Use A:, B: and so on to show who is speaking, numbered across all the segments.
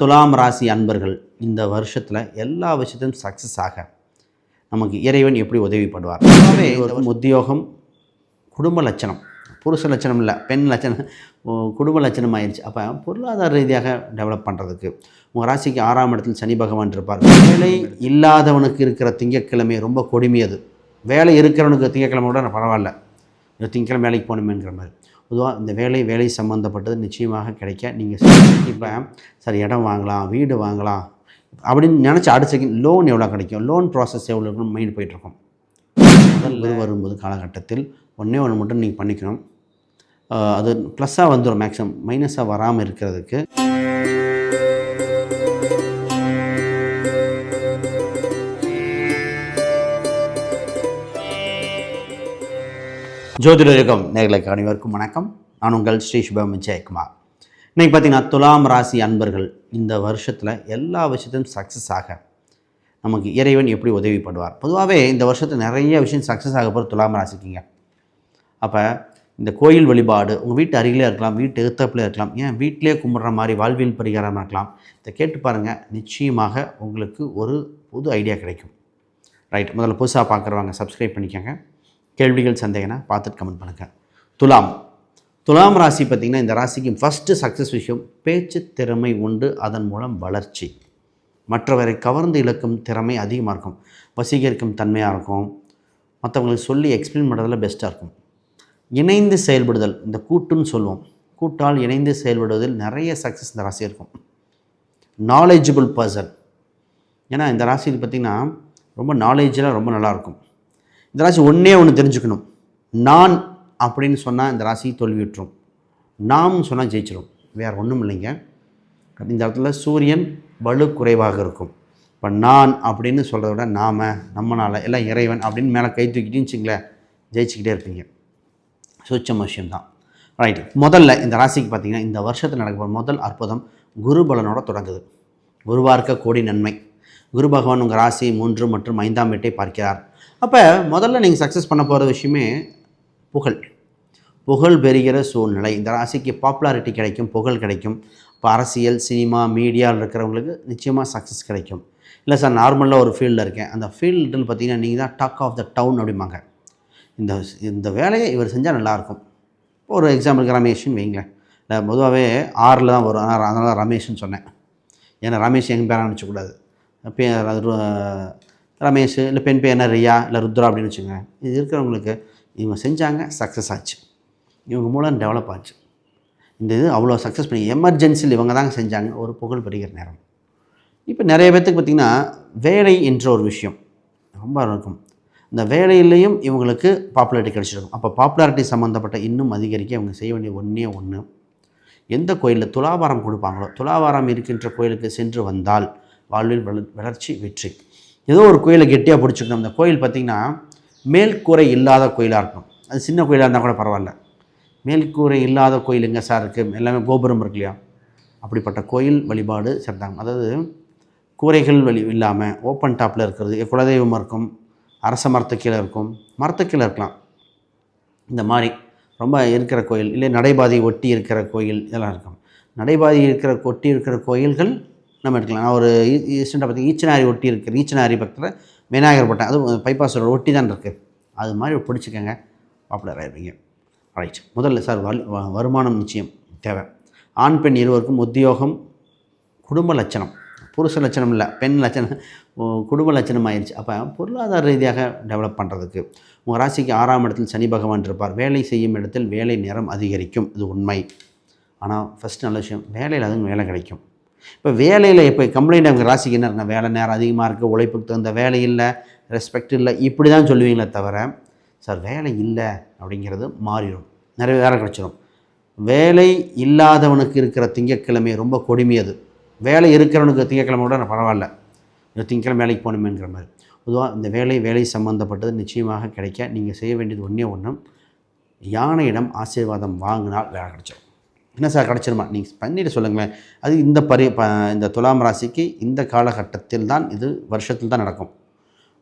A: துலாம் ராசி அன்பர்கள் இந்த வருஷத்தில் எல்லா விஷயத்தையும் சக்ஸஸ் ஆக நமக்கு இறைவன் எப்படி உதவி பண்ணுவார் ஒரு உத்தியோகம் குடும்ப லட்சணம். புருஷ லட்சணம் இல்லை பெண் லட்சணம் குடும்ப லட்சணம் ஆயிடுச்சு. அப்போ பொருளாதார ரீதியாக டெவலப் பண்ணுறதுக்கு உங்கள் ராசிக்கு ஆறாம் இடத்தில் சனி பகவான் இருப்பார். வேலை இல்லாதவனுக்கு இருக்கிற திங்கட்கிழமை ரொம்ப கொடுமையது. வேலை இருக்கிறவனுக்கு திங்கட்கிழமை கூட நான் பரவாயில்ல. இந்த திங்கட்கிழமை வேலைக்கு போகணுமேங்கிற மாதிரி. பொதுவாக இந்த வேலை வேலை சம்மந்தப்பட்டது நிச்சயமாக கிடைக்க. நீங்கள் இப்போ சார் இடம் வாங்கலாம் வீடு வாங்கலாம் அப்படின்னு நினச்சி அடுத்த செகண்ட் லோன் எவ்வளோ கிடைக்கும்? லோன் ப்ராசஸ் எவ்வளோ இருக்குன்னு மைண்ட் போயிட்டுருக்கும். முதல்ல வரும்போது காலகட்டத்தில் ஒன்றே ஒன்று மட்டும் நீங்கள் பண்ணிக்கணும். அது ப்ளஸ்ஸாக வந்துடும் மேக்ஸிமம் மைனஸாக வராமல் இருக்கிறதுக்கு. ஜோதிடகம் நேர்களை அனைவருக்கும் வணக்கம். நான் உங்கள் ஸ்ரீ சுபம் ஜெயக்குமார். இன்றைக்கி பார்த்தீங்கன்னா துலாம் ராசி அன்பர்கள் இந்த வருஷத்தில் எல்லா விஷயத்தையும் சக்ஸஸ் ஆக நமக்கு இறைவன் எப்படி உதவி பண்ணுவார் பொதுவாகவே இந்த வருஷத்தில் நிறைய விஷயம் சக்ஸஸ் ஆக போகிற துலாம் ராசிக்குங்க. அப்போ இந்த கோயில் வழிபாடு உங்கள் வீட்டு அருகிலே இருக்கலாம் வீட்டு எதிர்த்தப்பில் இருக்கலாம் ஏன் வீட்டிலே கும்பிட்ற மாதிரி வாழ்வியல் பரிகாரமாக இருக்கலாம் இதை கேட்டு பாருங்கள் நிச்சயமாக உங்களுக்கு ஒரு புது ஐடியா கிடைக்கும். ரைட் முதல்ல புதுசாக பார்க்குறவங்க சப்ஸ்கிரைப் பண்ணிக்கோங்க. கேள்விகள் சந்தேகனா பார்த்துட்டு கமெண்ட் பண்ணுங்கள் துலாம். துலாம் ராசி பார்த்திங்கன்னா இந்த ராசிக்கு ஃபஸ்ட்டு சக்ஸஸ் விஷயம் பேச்சு திறமை உண்டு அதன் மூலம் வளர்ச்சி. மற்றவரை கவர்ந்து இழக்கும் திறமை அதிகமாக இருக்கும். வசீகரிக்கும் தன்மையாக இருக்கும். மற்றவங்களுக்கு சொல்லி எக்ஸ்பிளைன் பண்ணுறதுல பெஸ்ட்டாக இருக்கும். இணைந்து செயல்படுதல் இந்த கூட்டுன்னு சொல்லுவோம். கூட்டால் இணைந்து செயல்படுவதில் நிறைய சக்ஸஸ் இந்த ராசி இருக்கும். நாலேஜபிள் பர்சன் ஏன்னா இந்த ராசியில் பார்த்திங்கன்னா ரொம்ப நாலேஜெலாம் ரொம்ப நல்லாயிருக்கும் இந்த ராசி ஒன்றே ஒன்று தெரிஞ்சுக்கணும். நான் அப்படின்னு சொன்னால் இந்த ராசி தோல்வியுற்றும். நாம் சொன்னால் ஜெயிச்சிடும் வேறு ஒன்றும் இல்லைங்க. இந்த இடத்துல சூரியன் வலு குறைவாக இருக்கும். இப்போ நான் அப்படின்னு சொல்கிறத விட நாம நம்மளால் எல்லாம் இறைவன் அப்படின்னு மேலே கை தூக்கிட்டு வச்சுங்களேன் ஜெயிச்சுக்கிட்டே இருப்பீங்க. சுச்சம் விஷயம்தான் ரைட் முதல்ல இந்த ராசிக்கு பார்த்தீங்கன்னா இந்த வருஷத்தில் நடக்க முதல் அற்புதம் குரு பலனோட தொடங்குது. குருவார்க்க கோடி நன்மை. குரு பகவான் உங்கள் ராசி மூன்று மற்றும் ஐந்தாம் வீட்டை பார்க்கிறார். அப்போ முதல்ல நீங்கள் சக்ஸஸ் பண்ண போகிற விஷயமே புகழ். புகழ் பெறுகிற சூழ்நிலை. இந்த ராசிக்கு பாப்புலாரிட்டி கிடைக்கும் புகழ் கிடைக்கும். இப்போ அரசியல் சினிமா மீடியாவில் இருக்கிறவங்களுக்கு நிச்சயமாக சக்ஸஸ் கிடைக்கும். இல்லை சார் நார்மலாக ஒரு ஃபீல்டில் இருக்கேன். அந்த ஃபீல்டுன்னு பார்த்தீங்கன்னா நீங்கள் தான் டாக் ஆஃப் த டவுன் அப்படிம்பாங்க. இந்த இந்த வேலையை இவர் செஞ்சால் நல்லாயிருக்கும் ஒரு எக்ஸாம்பிளுக்கு ரமேஷ்னு வைங்களேன். இல்லை பொதுவாகவே ஆறில் தான் வரும். ஆனால் அதனால் தான் ரமேஷ்னு சொன்னேன். ஏன்னா ரமேஷ் எங்கள் பேர நினச்சக்கூடாது பே அது ரமேஷ் இல்லை பெண் பேர் என்ன ரியா இல்லை ருத்ரா அப்படின்னு வச்சுக்கோங்க. இது இருக்கிறவங்களுக்கு இவங்க செஞ்சாங்க சக்ஸஸ் ஆச்சு. இவங்க மூலம் டெவலப் ஆச்சு. இந்த இது அவ்வளோ சக்ஸஸ் பண்ணி எமர்ஜென்சியில் இவங்க தாங்க செஞ்சாங்க. ஒரு புகழ் பெறுகிற நேரம். இப்போ நிறைய பேர்த்துக்கு பார்த்திங்கன்னா வேலை என்ற ஒரு விஷயம் ரொம்ப இருக்கும். இந்த வேலையிலையும் இவங்களுக்கு பாப்புலாரிட்டி கிடச்சிருக்கும். அப்போ பாப்புலாரிட்டி சம்மந்தப்பட்ட இன்னும் அதிகரிக்க இவங்க செய்ய வேண்டிய ஒன்றே ஒன்று எந்த கோயிலில் துலாவாரம் கொடுப்பாங்களோ துலாவாரம் இருக்கின்ற கோயிலுக்கு சென்று வந்தால் வாழ்வில் வளர்ச்சி வெற்றி. ஏதோ ஒரு கோயிலை கெட்டியாக பிடிச்சிக்கணும். அந்த கோயில் பார்த்திங்கன்னா மேல்கூரை இல்லாத கோயிலாக இருக்கணும். அது சின்ன கோயிலாக இருந்தால் கூட பரவாயில்ல. மேல்கூரை இல்லாத கோயில் எங்கே சார் இருக்குது எல்லாமே கோபுரம் இருக்கு இல்லையா? அப்படிப்பட்ட கோயில் வழிபாடு சிறந்தாங்க அதாவது கூரைகள் வழி இல்லாமல் ஓப்பன் டாப்பில் இருக்கிறது குலதெய்வம் இருக்கும் அரச மரத்து கீழே இருக்கும் மரத்து கீழே இருக்கலாம். இந்த மாதிரி ரொம்ப இருக்கிற கோயில் இல்லை நடைபாதை ஒட்டி இருக்கிற கோயில் இதெல்லாம் இருக்கும். நடைபாதை இருக்கிற ஒட்டி இருக்கிற கோயில்கள் நம்ம எடுக்கலாம் நான் ஒரு ரீசெண்டாக பார்த்தி ஈச்சனாரி ஒட்டி இருக்குது ஈச்சனாரி பக்கத்தில் விநாயகர் பட்டம் அதுவும் பைபாஸ் ரோடு ஒட்டி தான் இருக்குது அது மாதிரி பிடிச்சிக்கங்க. பாப்புலர் ஆயிடுவீங்க. ரைட் முதல்ல சார் வருமானம் நிச்சயம் தேவை. ஆண் பெண் இருவருக்கும் உத்தியோகம் குடும்ப லட்சணம். புருஷ லட்சணம் இல்லை பெண் லட்சணம் குடும்ப லட்சணம் ஆயிடுச்சு அப்போ பொருளாதார ரீதியாக டெவலப் பண்ணுறதுக்கு உங்கள் ராசிக்கு ஆறாம் இடத்தில் சனி பகவான் இருப்பார். வேலை செய்யும் இடத்தில் வேலை நேரம் அதிகரிக்கும். இது உண்மை. ஆனால் ஃபஸ்ட் நல்ல விஷயம் வேலையில் அதுவும் வேலை கிடைக்கும். இப்போ வேலையில் இப்போ கம்ப்ளைண்ட் அவங்க ராசிக்கு என்ன வேலை நேரம் அதிகமாக இருக்குது உழைப்புக்கு தகுந்த வேலை இல்லை ரெஸ்பெக்ட் இல்லை இப்படி தான் சொல்லுவீங்களே தவிர சார் வேலை இல்லை அப்படிங்கிறது மாறிடும். நிறைய வேலை கிடச்சிடும் வேலை இல்லாதவனுக்கு இருக்கிற திங்கட்கிழமை ரொம்ப கொடுமையது வேலை இருக்கிறவனுக்கு திங்கக்கிழமை கூட நான் பரவாயில்ல. இந்த வேலைக்கு போகணுமேங்கிற மாதிரி. பொதுவாக இந்த வேலை வேலை சம்மந்தப்பட்டது நிச்சயமாக கிடைக்க நீங்கள் செய்ய வேண்டியது ஒன்றே ஒன்றும் யானையிடம் ஆசீர்வாதம் வாங்கினால் வேலை கிடச்சிடும் என்ன சார் கிடச்சிருமா? நீங்கள் பண்ணிட்டு சொல்லுங்களேன். அது இந்த பரி இந்த துலாம் ராசிக்கு இந்த காலகட்டத்தில் தான் இது வருஷத்தில் தான் நடக்கும்.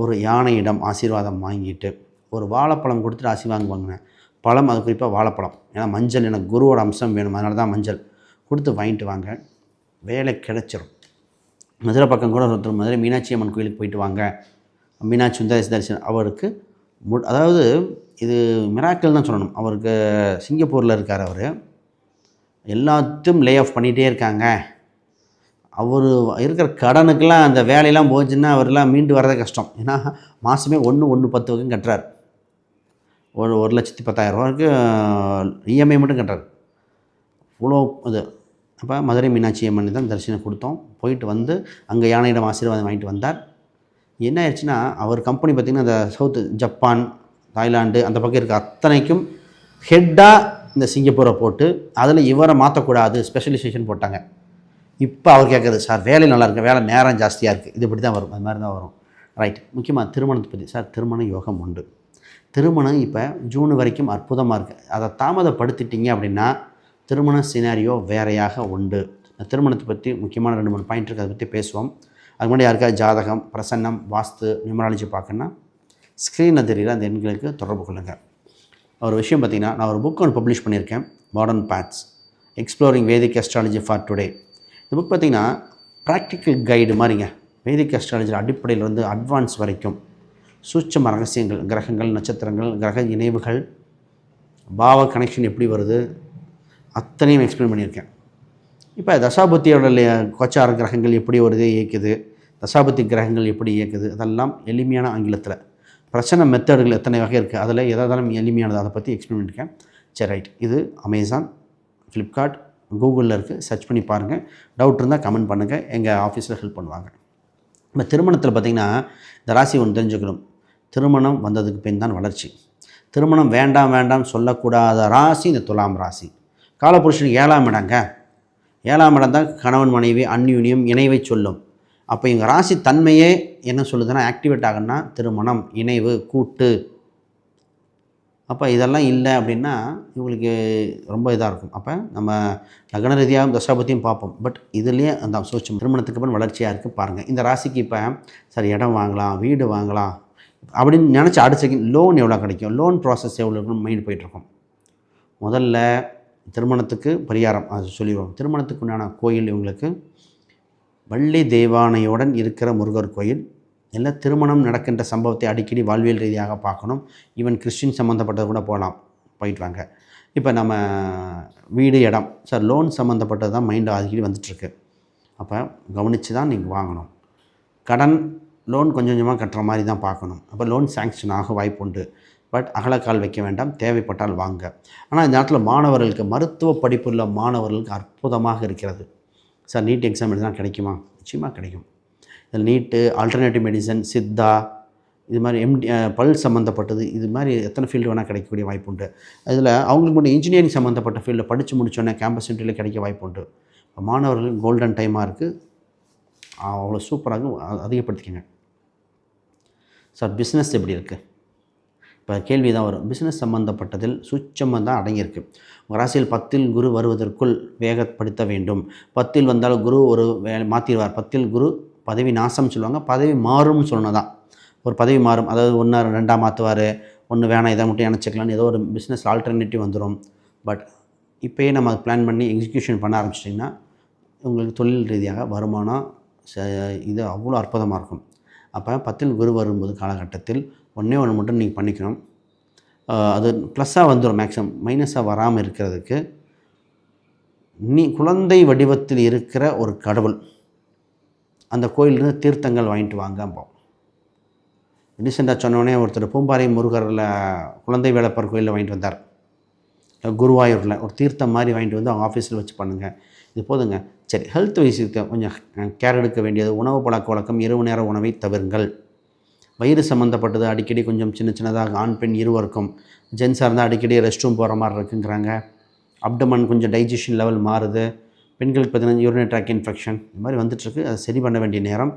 A: ஒரு யானையிடம் ஆசீர்வாதம் வாங்கிட்டு ஒரு வாழைப்பழம் கொடுத்துட்டு ஆசி வாங்குவாங்க பழம் அது குறிப்பாக வாழைப்பழம். ஏன்னா மஞ்சள் எனக்கு குருவோட அம்சம் வேணும். அதனால தான் மஞ்சள். கொடுத்து வாங்கிட்டு வாங்க. வேலை கிடைச்சிரும். மதுரை பக்கம் கூட ஒருத்தர் மதுரை மீனாட்சி அம்மன் கோயிலுக்கு போயிட்டு வாங்க. மீனாட்சி சுந்தரேஸ் தரிசனம். அவருக்கு மு அதாவது இது மிராக்கிள் தான் சொல்லணும். அவருக்கு சிங்கப்பூரில் இருக்கார் அவர். எல்லாத்தையும் லே ஆஃப் பண்ணிகிட்டே இருக்காங்க. அவர் இருக்கிற கடனுக்கெல்லாம் அந்த வேலையெல்லாம் போச்சுன்னா அவரெல்லாம் மீண்டு வரதே கஷ்டம். ஏன்னா மாதமே ஒன்று ஒன்று பத்து வரைக்கும் கட்டுறாரு. ஒரு ஒரு லட்சத்தி பத்தாயிரம் ரூபாய்க்கு இஎம்ஐ மட்டும் கட்டுறாரு. இவ்வளோ இது. அப்போ மதுரை மீனாட்சி அம்மன் தான் தரிசனம் கொடுத்தோம். போயிட்டு வந்து அங்கே யானையிடம் ஆசீர்வாதம் வாங்கிட்டு வந்தார். என்ன ஆயிடுச்சுன்னா அவர் கம்பெனி பார்த்திங்கன்னா அந்த சவுத்து ஜப்பான் தாய்லாந்து அந்த பக்கம் இருக்க அத்தனைக்கும் ஹெட்டாக இந்த சிங்கப்பூரை போட்டு அதில் இவரை மாற்றக்கூடாது ஸ்பெஷலைசேஷன் போட்டாங்க. இப்போ அவர் கேட்குறது சார் வேலை நல்லா இருக்கு வேலை நேரம் ஜாஸ்தியாக இருக்குது இது இப்படி தான் வரும் அது மாதிரி தான் வரும். ரைட் முக்கியமாக திருமணத்தை பற்றி சார் திருமண யோகம் உண்டு. திருமணம் இப்போ ஜூன் வரைக்கும் அற்புதமாக இருக்குது அதை தாமதப்படுத்திட்டீங்க அப்படின்னா திருமண சினாரியோ வேறையாக உண்டு. திருமணத்தை பற்றி முக்கியமான ரெண்டு மூணு பாயிண்ட் இருக்குது அதை பற்றி பேசுவோம். அது முன்னாடி யாருக்காவது ஜாதகம் பிரசன்னம் வாஸ்து நியூமராலஜி பார்க்கணுன்னா ஸ்க்ரீனில் தெரியல அந்த எண்களுக்கு தொடர்பு கொள்ளுங்கள் ஒரு விஷயம் பார்த்தீங்கன்னா நான் ஒரு புக் ஒன்று பப்ளிஷ் பண்ணியிருக்கேன் modern paths exploring Vedic astrology for today இந்த புக் பார்த்தீங்கன்னா ப்ராக்டிக்கல் கைடு மாதிரிங்க. வேதிக் அஸ்ட்ராலஜி அடிப்படையில் வந்து அட்வான்ஸ் வரைக்கும் சூட்சம ரகசியங்கள் கிரகங்கள் நட்சத்திரங்கள் கிரக இணைவுகள் பாவ கனெக்ஷன் எப்படி வருது அத்தனையும் எக்ஸ்பிளைன் பண்ணியிருக்கேன். இப்போ தசாபுத்தியோட கோச்சார கிரகங்கள் எப்படி வருது இயக்குது தசாபுத்தி கிரகங்கள் எப்படி இயக்குது அதெல்லாம் எளிமையான ஆங்கிலத்தில். பிரச்சனை மெத்தடுகள் எத்தனை வகை இருக்குது அதில் எதாவது எளிமையானது. அதை பற்றி எக்ஸ்பிளைன் பண்ணியிருக்கேன் சரி ரைட் இது அமேசான் ஃப்ளிப்கார்ட் கூகுளில் இருக்குது சர்ச் பண்ணி பாருங்கள் டவுட் இருந்தால் கமெண்ட் பண்ணுங்கள் எங்கள் ஆஃபீஸில் ஹெல்ப் பண்ணுவாங்க. இப்போ திருமணத்தில் பார்த்திங்கன்னா இந்த ராசி ஒன்று தெரிஞ்சுக்கணும். திருமணம் வந்ததுக்கு பின் தான் வளர்ச்சி. திருமணம் வேண்டாம் வேண்டாம் சொல்லக்கூடாத ராசி இந்த துலாம் ராசி. காலபுருஷனுக்கு ஏழாம் இடங்க ஏழாம் இடம் தான் கணவன் மனைவி அந்யூன்யம் இணைவை சொல்லும். அப்போ எங்கள் ராசி தன்மையே என்ன சொல்லுதுன்னா ஆக்டிவேட் ஆகுன்னா திருமணம் இணைவு கூட்டு. அப்போ இதெல்லாம் இல்லை அப்படின்னா இவங்களுக்கு ரொம்ப இதாக இருக்கும். அப்போ நம்ம லக்ன ரீதியாகவும் தசாபத்தியும் பார்ப்போம். பட் இதுலேயே அந்த சூட்சம் திருமணத்துக்கு அப்புறம் வளர்ச்சியாக இருக்குது பாருங்கள் இந்த ராசிக்கு இப்போ சரி இடம் வாங்கலாம் வீடு வாங்கலாம் அப்படின்னு நினச்சி அடுத்த செகண்ட் லோன் எவ்வளோ கிடைக்கும்? லோன் ப்ராசஸ் எவ்வளோ இருக்குன்னு மைண்ட் போயிட்டுருக்கும். முதல்ல திருமணத்துக்கு பரிகாரம் அது சொல்லிடுவோம். திருமணத்துக்கு உண்டான கோயில் இவங்களுக்கு வள்ளி தெய்வானையுடன் இருக்கிற முருகர் கோயில் இல்லை திருமணம் நடக்கின்ற சம்பவத்தை அடிக்கடி வாழ்வியல் ரீதியாக பார்க்கணும். ஈவன் கிறிஸ்டின் சம்மந்தப்பட்டது கூட போகலாம். போயிட்டு வாங்க. இப்போ நம்ம வீடு இடம். சார் லோன் சம்மந்தப்பட்டது தான் மைண்டு அடிக்கடி வந்துட்டுருக்கு. அப்போ கவனித்து தான் நீங்கள் வாங்கணும். கடன் லோன் கொஞ்சம் கொஞ்சமாக கட்டுற மாதிரி தான் பார்க்கணும். அப்போ லோன் சேங்ஷன் ஆக வாய்ப்பு உண்டு. பட் அகலக்கால் வைக்க வேண்டாம். தேவைப்பட்டால் வாங்க. ஆனால் இந்த நேரத்தில் மாணவர்களுக்கு மருத்துவ படிப்புள்ள மாணவர்களுக்கு அற்புதமாக இருக்கிறது. சார் நீட் எக்ஸாம் எழுதினா கிடைக்குமா? நிச்சயமாக கிடைக்கும். இதில் நீட்டு ஆல்டர்னேட்டிவ் மெடிசன் சித்தா இது மாதிரி எம்டி பல் சம்மந்தப்பட்டது இது மாதிரி எத்தனை ஃபீல்டு வேணால் கிடைக்கக்கூடிய வாய்ப்பு உண்டு அதில் அவங்களுக்கு மட்டும் இன்ஜினியரிங் சம்மந்தப்பட்ட ஃபீல்டில் படித்து முடிச்சோன்னே கேம்பஸ் இன்டர்வியூவில் கிடைக்க வாய்ப்பு உண்டு இப்போ மாணவர்கள் கோல்டன் டைமாக இருக்குது அவ்வளோ சூப்பராக அதிகப்படுத்திக்கங்க. சார் பிஸ்னஸ் எப்படி இருக்குது இப்போ கேள்வி தான் வரும். பிஸ்னஸ் சம்மந்தப்பட்டதில் சுச்சமாக தான் அடங்கியிருக்கு. உங்கள் ராசியில் பத்தில் குரு வருவதற்குள் வேகப்படுத்த வேண்டும். பத்தில் வந்தால் குரு ஒரு வே மாற்றிடுவார் பத்தில் குரு பதவி நாசம் சொல்லுவாங்க. பதவி மாறும்னு சொல்லணும் தான் ஒரு பதவி மாறும். அதாவது ஒன்று ரெண்டாக மாற்றுவார் ஒன்று வேணாம் இதை மட்டும் இணைச்சிக்கலாம்னு ஏதோ ஒரு பிஸ்னஸ் ஆல்டர்னேட்டிவ் வந்துடும் பட் இப்போயே நம்ம அதை பிளான் பண்ணி எக்ஸிக்யூஷன் பண்ண ஆரம்பிச்சிட்டிங்கன்னா உங்களுக்கு தொழில் ரீதியாக வருமானம் இது அவ்வளோ அற்புதமாக இருக்கும். அப்போ பத்தில் குரு வரும்போது காலகட்டத்தில் ஒன்றே ஒன்று மட்டும் நீங்கள் பண்ணிக்கணும். அது ப்ளஸ்ஸாக வந்துடும் மேக்ஸிமம் மைனஸாக வராமல் இருக்கிறதுக்கு நீ குழந்தை வடிவத்தில் இருக்கிற ஒரு கடவுள். அந்த கோயிலிருந்து தீர்த்தங்கள் வாங்கிட்டு வாங்க போ ரீசெண்டாக சொன்னோடனே ஒருத்தர் பூம்பாறை முருகரில் குழந்தை வேலப்பர் கோயிலில் வாங்கிட்டு வந்தார். குருவாயூரில் ஒரு தீர்த்தம் மாதிரி வாங்கிட்டு வந்து அவங்க ஆஃபீஸில் வச்சு பண்ணுங்கள் இது போதுங்க. சரி ஹெல்த் விஷயத்தை கொஞ்சம் கேர் எடுக்க வேண்டியது உணவு பழக்க வழக்கம் இரவு நேர உணவை தவிருங்கள். வயிறு சம்மந்தப்பட்டது அடிக்கடி கொஞ்சம் சின்ன சின்னதாக ஆண் பெண் இருவருக்கும் ஜென்ஸாக இருந்தால் அடிக்கடி ரெஸ்ட் ரூம் போகிற மாதிரி இருக்குங்கிறாங்க. அப்டமன் கொஞ்சம் டைஜஷன் லெவல் மாறுது. பெண்களுக்கு பார்த்தீங்கன்னா யூரினரி ட்ராக் இன்ஃபெக்ஷன் இந்த மாதிரி வந்துட்டுருக்கு. அதை சரி பண்ண வேண்டிய நேரம்.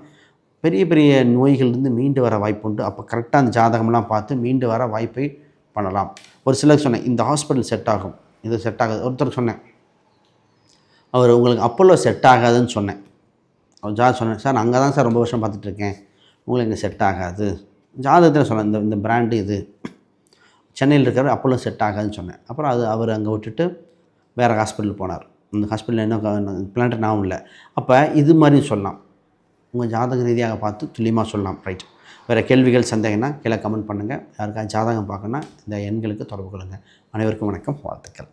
A: பெரிய பெரிய நோய்கள்லேருந்து மீண்டு வர வாய்ப்பு உண்டு. அப்போ கரெக்டாக அந்த ஜாதகம்லாம் பார்த்து மீண்டு வர வாய்ப்பை பண்ணலாம். ஒரு சிலர் சொன்னேன் இந்த ஹாஸ்பிட்டல் செட் ஆகும். இது செட் ஆகாது. ஒருத்தர் சொன்னேன். அவர் உங்களுக்கு அப்போல்லோ செட் ஆகாதுன்னு சொன்னேன். அவர் ஜாதகம் சொன்னேன் சார் அங்கே தான் சார் ரொம்ப வருஷம் பார்த்துட்ருக்கேன் உங்களுக்கு இங்கே செட் ஆகாது. ஜாதகத்தில் சொன்னேன் இந்த இந்த பிராண்டு இது. சென்னையில் இருக்கிற அப்போலோ செட் ஆகாதுன்னு சொன்னேன். அப்புறம் அது அவர் அங்கே விட்டுட்டு வேறு ஹாஸ்பிட்டல் போனார். அந்த ஹாஸ்பிட்டலில் என்ன பிளான்ட் நான் இல்லை அப்போ இது மாதிரி சொல்லலாம். உங்கள் ஜாதக ரீதியாக பார்த்து துல்லியமாக சொல்லலாம். ரைட் வேறு கேள்விகள் சந்தேகம்னா கீழே கமெண்ட் பண்ணுங்கள் யாருக்கா ஜாதகம் பார்க்கணுன்னா இந்த எண்களுக்கு தொடர்பு கொள்ளுங்கள் அனைவருக்கும் வணக்கம். வாழ்த்துக்கள்.